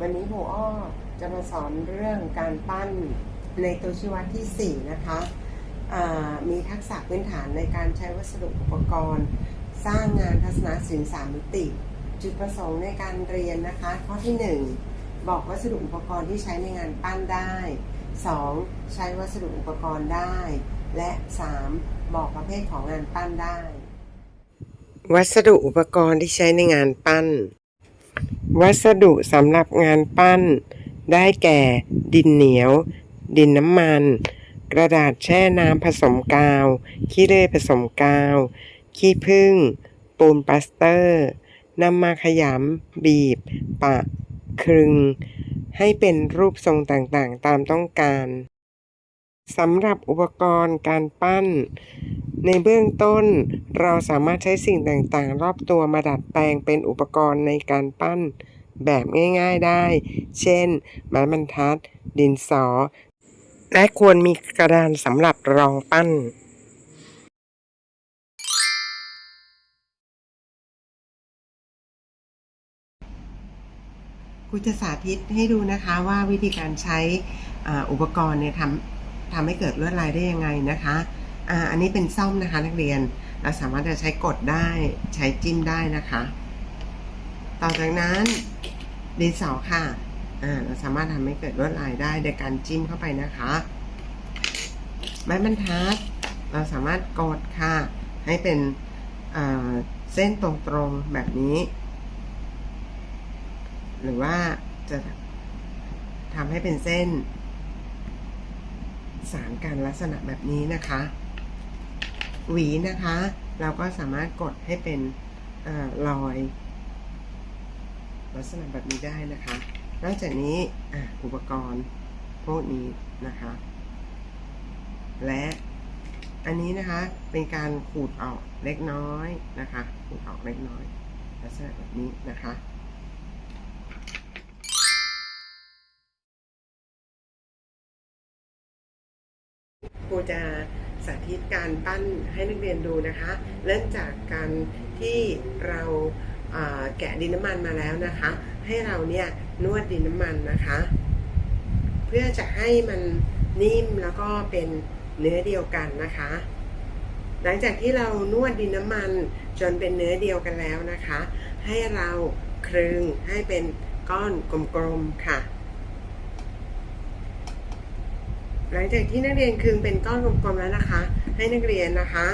วันนี้โฮอ้อจะมาสอนเรื่องการปั้นในตัวชีวัดที่ 4 นะคะมีทักษะพื้นฐานในการใช้วัสดุอุปกรณ์ สร้างงานทัศนศิลป์สามมิติ จุดประสงค์ในการเรียนนะคะ ข้อที่ 1 บอกวัสดุอุปกรณ์ที่ใช้ในงานปั้นได้ 2. ใช้วัสดุอุปกรณ์ได้ และ 3. บอกประเภทของงานปั้นได้ วัสดุอุปกรณ์ที่ใช้ในงานปั้น วัสดุสำหรับงานปั้น ได้แก่ ดินเหนียว ดินน้ำมัน กระดาษแช่น้ำผสมกาว ขี้เลื่อยผสมกาว ขี้ผึ้ง ปูนปลาสเตอร์นำมาขยำบีบ ปะ ครึง ให้เป็นรูปทรงต่างๆ ตามต้องการสำหรับอุปกรณ์การปั้น ในเบื้องต้น เราสามารถใช้สิ่งต่างๆ รอบตัวมาดัดแปลงเป็นอุปกรณ์ในการปั้นแบบง่าย ๆได้ เช่น ไม้บรรทัด ดินสอ และควรมีกระดานสำหรับรองปั้นครูจะสาธิตให้ดูนะคะว่าวิธีการใช้อุปกรณ์เนี่ยทำทำให้เกิดลวดลายได้ยังไงนะคะ อ่าอันนี้เป็นซ่อมนะคะนักเรียน เราสามารถจะใช้กดได้ใช้จิ้มได้นะคะ ต่อจากนั้นดินสอค่ะอ่าเราสามารถทำให้เกิดลวดลายได้โดยการจิ้มเข้าไปนะคะ ไม้บรรทัด เราสามารถกดค่ะ ให้เป็นเส้นตรงๆแบบนี้ หรือว่าจะทำให้เป็นเส้นสารกันลักษณะแบบนี้นะคะ หวีนะคะ เราก็สามารถกดให้เป็นอรอยลักษณะแบบนี้ได้นะคะ นอกจากนี้ออุปกรณ์พวกนี้นะคะ และอันนี้นะคะเป็นการขูดออกเล็กน้อยนะคะขูดออกเล็กน้อย ลักษณะแบบนี้นะคะครูจะ สาธิตการปั้นให้นักเรียนดูนะคะ เริ่มจากการที่เราอ่าแกะดินน้ำมันมาแล้วนะคะ ให้เราเนี่ยนวดดินน้ำมันนะคะ เพื่อจะให้มันนิ่มแล้วก็เป็นเนื้อเดียวกันนะคะ หลังจากที่เรานวดดินน้ำมันจนเป็นเนื้อเดียวกันแล้วนะคะ ให้เราคลึงให้เป็นก้อนกลมๆค่ะ หลังจากที่นักเรียนคลึงเป็นก้อนกลมๆแล้วนะคะ ให้นักเรียนนะคะ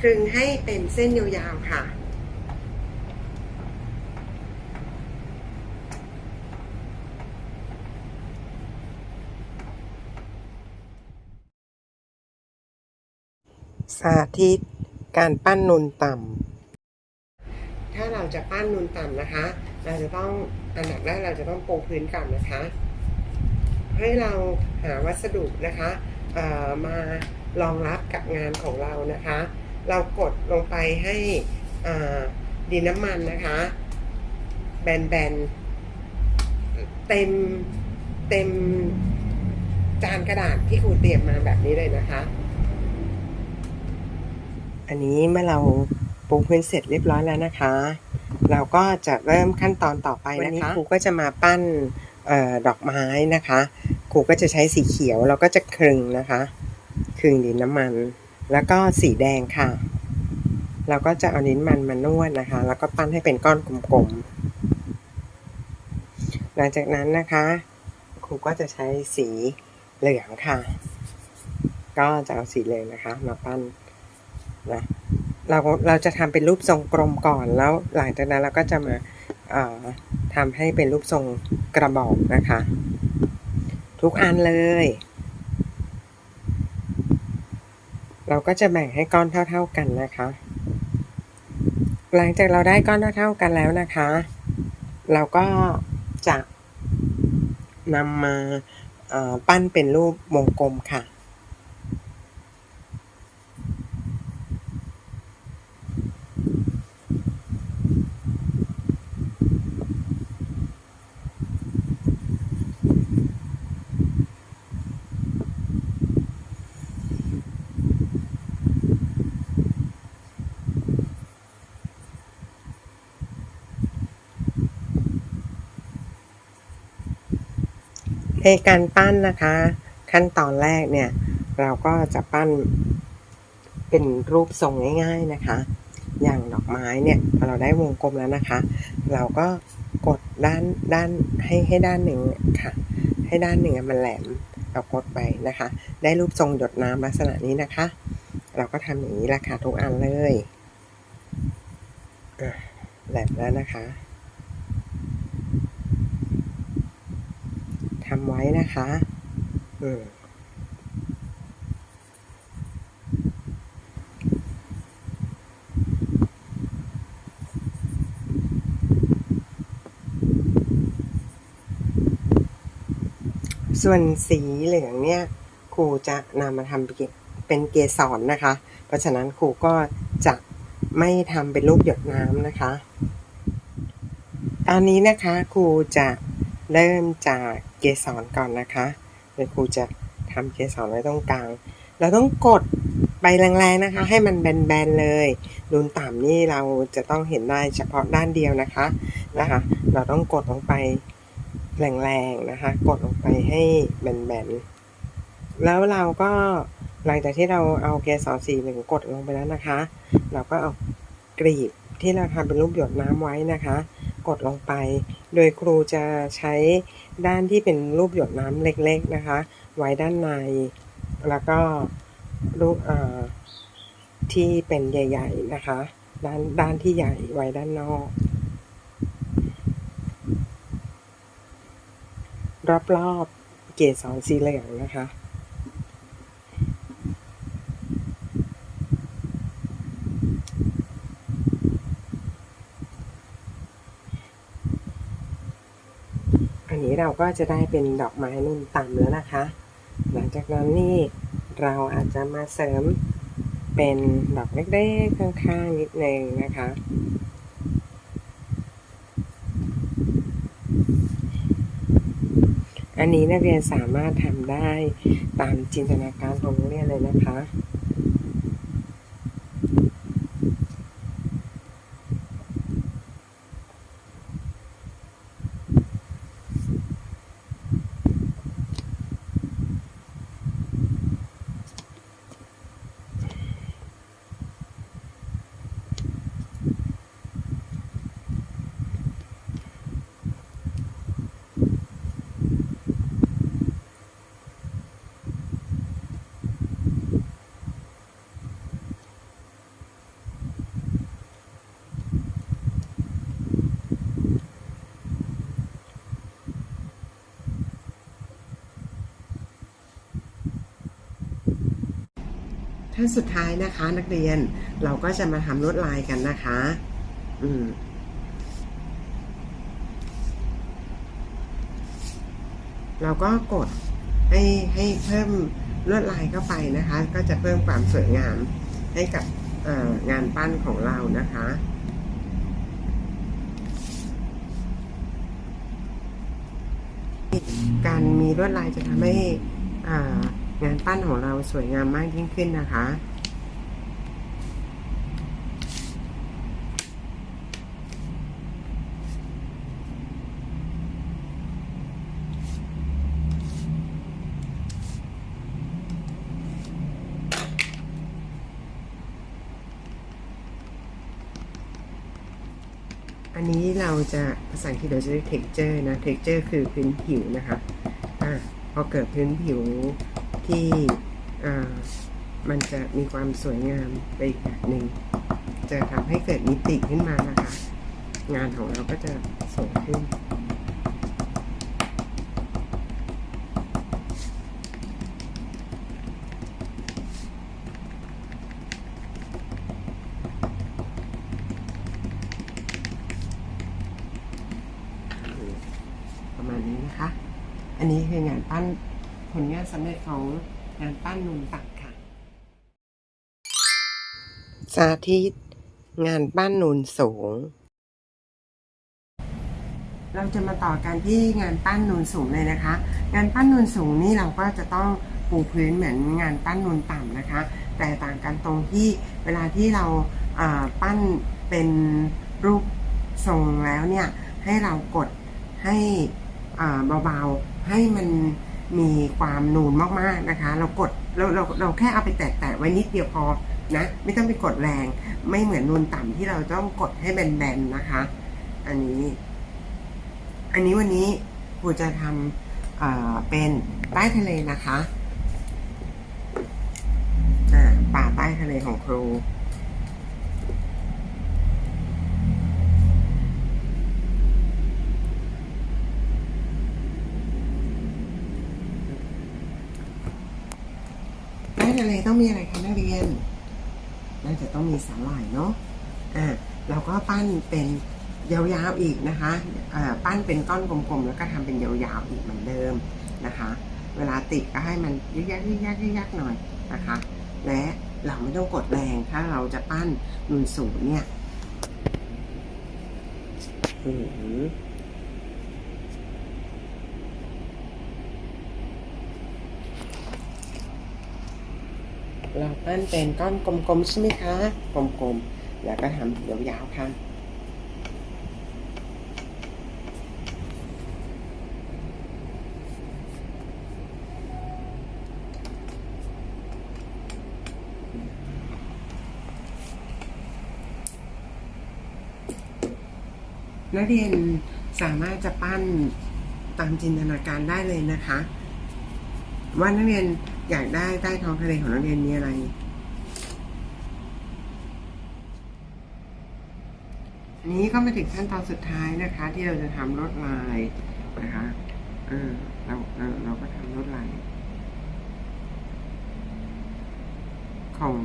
คลึงให้เป็นเส้นยาวๆค่ะ สาธิตการปั้นนูนต่ำ ถ้าเราจะปั้นนูนต่ำนะคะ เราจะต้องอันดับแรกเราจะต้องปูพื้นก่อนนะคะ ให้เราหาวัสดุนะคะมารองรับกับงานของเรานะคะ เรากดลงไปให้ดินน้ำมันนะคะ แบนๆ เต็มเต็มจานกระดาษที่ครูเตรียมมาแบบนี้เลยนะคะ อันนี้เมื่อเราปูพื้นเสร็จเรียบร้อยแล้วนะคะ เราก็จะเริ่มขั้นตอนต่อไปนะคะวันนี้ครูก็จะมาปั้น ดอกไม้นะคะครูก็จะใช้สีเขียวเราก็จะคลึงนะคะคลึงดินน้ำมัน แล้วก็สีแดงค่ะ เราก็จะเอาดินมันมานวดนะคะ แล้วก็ปั้นให้เป็นก้อนกลมๆ หลังจากนั้นนะคะครูก็จะใช้สีเหลืองค่ะ ก็จะเอาสีเหลืองนะคะมาปั้นนะเราเราจะทำเป็นรูปทรงกลมก่อนแล้ว หลังจากนั้นเราก็จะมา ทำให้เป็นรูปทรงกระบอกนะคะ ทุกอันเลย เราก็จะแบ่งให้ก้อนเท่า ๆกันนะคะ หลังจากเราได้ก้อนเท่าๆกันแล้วนะคะ เราก็จะนำมาปั้นเป็นรูปวงกลมค่ะ ในการปั้นนะคะ ขั้นตอนแรกเนี่ย เราก็จะปั้นเป็นรูปทรงง่าย ๆนะคะ อย่างดอกไม้เนี่ยพอเราได้วงกลมแล้วนะคะ เราก็กดด้านด้านให้ให้ด้านหนึ่งค่ะ ให้ด้านหนึ่งมันแหลมเรากดไปนะคะ ได้รูปทรงหยดน้ำลักษณะนี้นะคะ เราก็ทำอย่างนี้ละค่ะทุกอันเลยแหลมแล้วนะคะทำ ไว้นะคะอืมส่วนสีเหลืองเนี่ยครูจะนำมาทำเป็นเกสรนะคะ เพราะฉะนั้นครูก็จะไม่ทำเป็นรูปหยดน้ำนะคะ ตอนนี้นะคะครูจะเริ่มจาก เกสรก่อนนะคะโดยครูจะทำเกสรไว้ตรงกลาง เราต้องกดไปแรงๆนะคะ ให้มันแบนๆเลยนูนต่ำนี่เราจะต้องเห็นได้เฉพาะด้านเดียวนะคะนะคะ เราต้องกดลงไปแรงๆนะคะ กดลงไปให้แบนๆแล้วเราก็หลังจากที่เราเอาเกสรสีหลืองกดลงไปแล้วนะคะ เราก็เอากรีบที่เราทำเป็นรูปหยดน้ำไว้นะคะ กดลงไป โดยครูจะใช้ด้านที่เป็นรูปหยดน้ำเล็กๆนะคะ ไว้ด้านใน แล้วก็รูปที่เป็นใหญ่ๆนะคะ ด้านด้านที่ใหญ่ไว้ด้านนอก รอบๆเกสรสีเหลืองนะคะ นี้เราก็จะได้เป็นดอกไม้นุ่นต่ำแล้วนะคะ หลังจากนั้นนี่เราอาจจะมาเสริมเป็นดอกเล็กๆข้างๆนิดนึงนะคะอันนี้นักเรียนสามารถทำได้ตามจินตนาการของนักเรียนเลยนะคะ ท่านสุดท้ายนะคะ นักเรียนเราก็จะมาทำลวดลายกันนะคะ อืมเราก็กดให้ให้เพิ่มลวดลายเข้าไปนะคะ ก็จะเพิ่มความสวยงามให้กับงานปั้นของเรานะคะ การมีลวดลายจะทำให้อ่า งานปั้นของเราสวยงามมากยิ่งขึ้นนะคะ อันนี้เราจะภาษาอังกฤษเราจะเรียก texture นะ texture คือพื้นผิวนะคะอะพอเกิดพื้นผิว ที่มันจะมีความสวยงามไปอีกแบบหนึ่ง จะทำให้เกิดมิติขึ้นมานะคะ งานของเราก็จะสวยขึ้น ประมาณนี้นะคะ อันนี้คืองานปั้นผลงาน สำเร็จของงานปั้นนูนตักค่ะ สาธิต งานปั้นนูนสูง เราจะมาต่อกันที่งานปั้นนูนสูงเลยนะคะ งานปั้นนูนสูงนี่เราก็จะต้องปูพื้นเหมือนงานปั้นนูนต่ำนะคะ แต่ต่างกันตรงที่เวลาที่เราปั้นเป็นรูปทรงแล้วเนี่ยให้เรากดให้เบาๆให้มัน มีความนูนมากๆนะคะ เรากดเราเราเราแค่เอาไปแตะๆไว้นิดเดียวพอนะไม่ต้องไปกดแรง ไม่เหมือนนูนต่ำที่เราต้องกดให้แบนๆนะคะ อันนี้ อันนี้วันนี้ครูจะทำเเป็นใต้ทะเลนะคะอ่าป่าใต้ทะเลของครู ทะเลต้องมีอะไรคะนักเรียน น่าจะต้องมีสาหร่ายเนาะ อ่า เราก็ปั้นเป็นยาวๆอีกนะคะอ่าปั้นเป็นก้อนกลมๆ แล้วก็ทำเป็นยาวๆอีกเหมือนเดิมนะคะ เวลาติดก็ให้มันยึกยักยึกยักยึกยักหน่อยนะคะ และเราไม่ต้องกดแรงถ้าเราจะปั้นนูนสูงเนี่ยอือ เราปั้นเป็นก้อนกลมๆใช่ไหมคะ กลมๆ แล้วก็ทำยาวๆค่ะนักเรียนสามารถจะปั้นตามจินตนาการได้เลยนะคะ ว่านักเรียน อยากได้ใต้ท้องทะเลของนักเรียนมีอะไร อันนี้ก็มาถึงขั้นตอนสุดท้ายนะคะ ที่เราจะทำลวดลายนะคะเออเราเราเราก็ทำลวดลายของ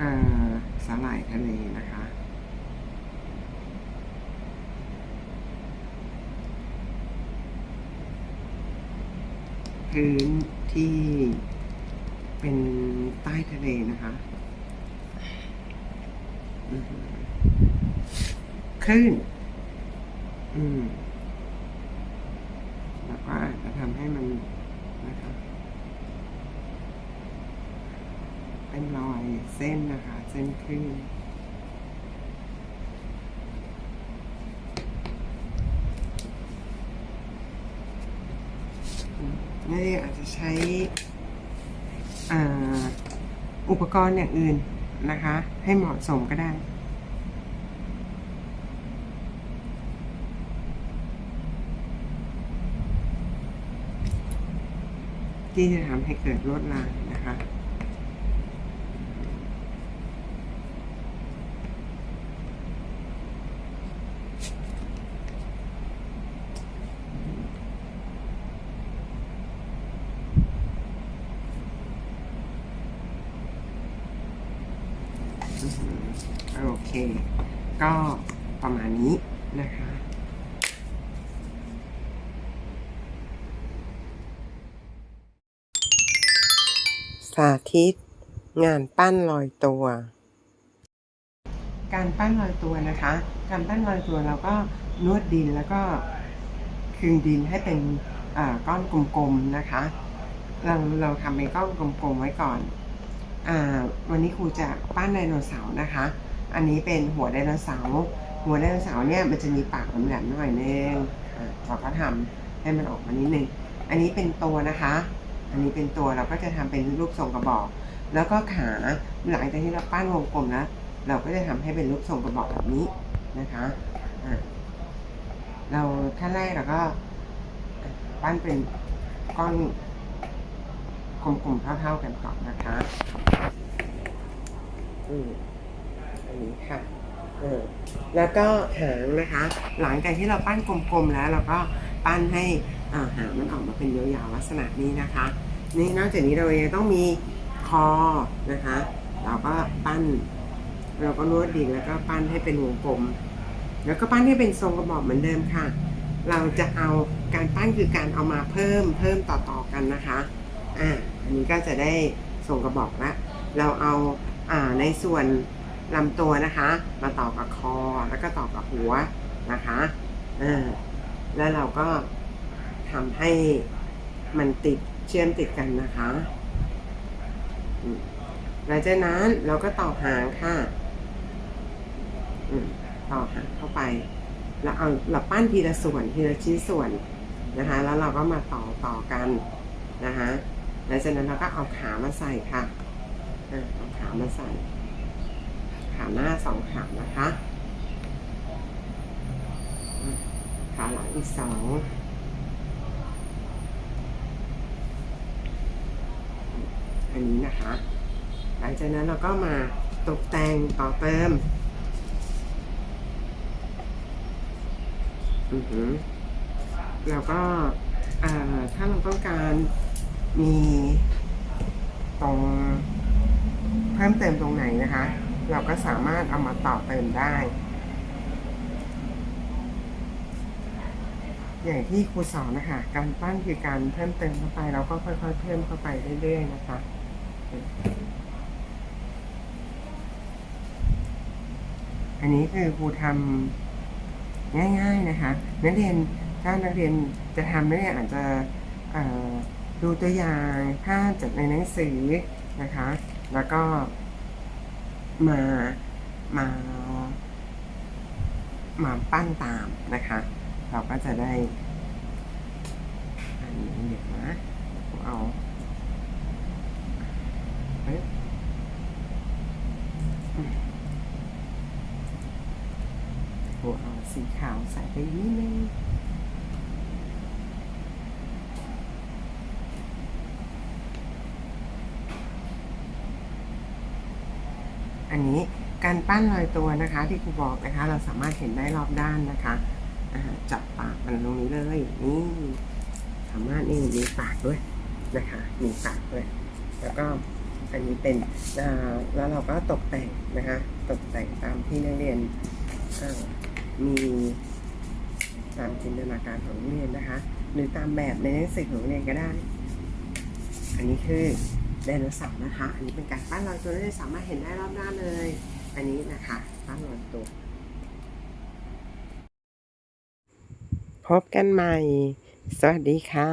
อ่อสาหร่ายทะเลนะคะพื้น ที่เป็นใต้ทะเลนะคะคลื่น อืม แล้วก็อาจจะทำให้มันนะคะ เป็นรอยเส้นนะคะ เส้นคลื่น นี่อาจจะใช้อ,อุปกรณ์อย่างอื่นนะคะ ให้เหมาะสมก็ได้ที่จะทำให้เกิดลวดลายนะคะ โอ เค ก็ประมาณนี้นะคะสาธิต งานปั้นลอยตัว การปั้นลอยตัวนะคะ การปั้นลอยตัวเราก็นวดดินแล้วก็คืนดินให้เป็นก้อนกลมๆนะคะ เราเราทำเป็นก้อนกลมๆไว้ก่อนอวันนี้ครูจะปั้นไดโนเสาร์นะคะ อันนี้เป็นหัวไดโนเสาร์หัวไดโนเสาร์เนี่ยมันจะมีปากแหลมๆหน่อยนึงเราก็ทำให้มันออกมานิดนึงอันนี้เป็นตัวนะคะ อันนี้เป็นตัวเราก็จะทำเป็นรูปทรงกระบอก แล้วก็ขาหลังจากที่เราปั้นวงกลมแล้วเราก็จะทำให้เป็นรูปทรงกระบอกแบบนี้นะคะะเราขั้นแรกเราก็ปั้นเป็นก้อนกลมๆเท่าๆกันก่อนนะคะอืมอั นี้ค่ะเออแล้วก็หางนะคะ หลังจากที่เราปั้นกลมๆแล้วเราก็ปั้นให้หางมันออกมาเป็นยาวๆลักษณะนี้นะคะ นี่นอกจากนี้เรายังต้องมีคอนะคะ เราก็ปั้น เราก็นวดดินแล้วก็ปั้นให้เป็นวงกลม แล้วก็ปั้นให้เป็นทรงกระบอกเหมือนเดิมค่ะ เราจะเอาการปั้นคือการเอามาเพิ่มเพิ่มต่อๆกันนะคะอ่าอันนี้ก็จะได้ทรงกระบอกละเราเอาอ่าในส่วน ลำตัวนะคะ มาต่อกับคอแล้วก็ต่อกับหัวนะคะอ่าแล้วเราก็ทำให้มันติดเชื่อมติดกันนะคะหลังจากนั้นเราก็ต่อหางค่ะต่อหางเข้าไป แล้วเอาเราปั้นทีละส่วนทีละชิ้นส่วนนะคะ แล้วเราก็มาต่อต่อกันนะคะหลังจากนั้นเราก็เอาขามาใส่ค่ะเอาขามาใส่ ขาหน้าสองขานะคะ ขาหลังอีกสองอันนี้นะคะ หลังจากนั้นเราก็มาตกแต่งต่อเติม อือหือแล้วก็ถ้าเราต้องการมีตรงเพิ่มเติมตรงไหนนะคะ เราก็สามารถเอามาต่อเติมได้ อย่างที่ครูสอนนะคะ การปั้นคือการเพิ่มเติมเข้าไป เราก็ค่อยๆเพิ่มเข้าไปเรื่อยๆนะคะอันนี้คือครูทำง่าย ๆนะคะ นักเรียนถ้านักเรียนจะทำนักเรียนอาจจะดูตัวอย่างภาพจากในหนังสือนะคะ แล้วก็ มามามาปั้นตามนะคะ เราก็จะได้ อันนี้เดี๋ยวนะเอาเฮ้ยผมเอาสีขาวใส่ไปนิดนึง อันนี้การปั้นลอยตัวนะคะ ที่ครูบอกนะคะ เราสามารถเห็นได้รอบด้านนะคะจับปากมันตรงนี้เลยนี่สามารถนี่มีปากด้วยนะคะมีปากด้วย แล้วก็อันนี้เป็นแล้วเราก็ตกแต่งนะคะ ตกแต่งตามที่นักเรียนมีตามจินตนาการของนักเรียนนะคะ หรือตามแบบในหนังสือของนักเรียนก็ได้ อันนี้คือ ไดโนเสาร์นะคะ อันนี้เป็นการปั้นลอยตัวที่สามารถเห็นได้รอบด้านเลย อันนี้นะคะปั้นลอยตัว พบกันใหม่ สวัสดีค่ะ